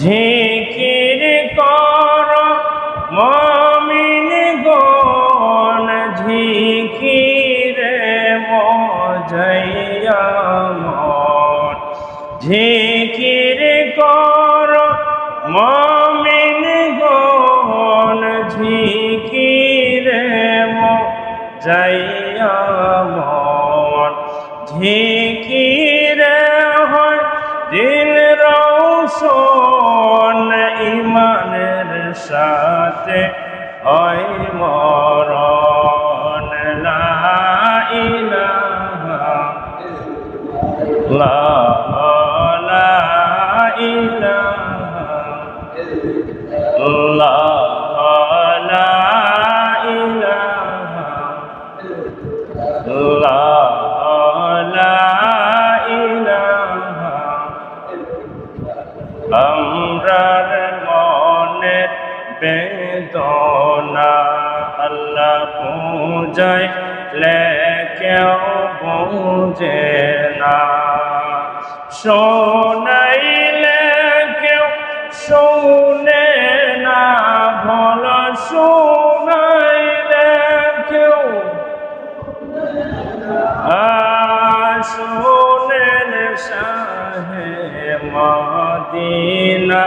ঝিকির কর, মমিন গণ ঝিকিরে মজাইয়া মন ঝিকির কর, মমিন গণ ঝিকিরে মজাইয়া মন ঝিকিরে হয় দিল রৌশন সাথে হয় মরণ। লা ইলাহা লা বেদনা আল্লাহ পূজায় লেকেও বুঝে না। শোনাইলে কেউ শোনে না, ভল শোনাইলে কেউ আসলেন শাহে মদিনা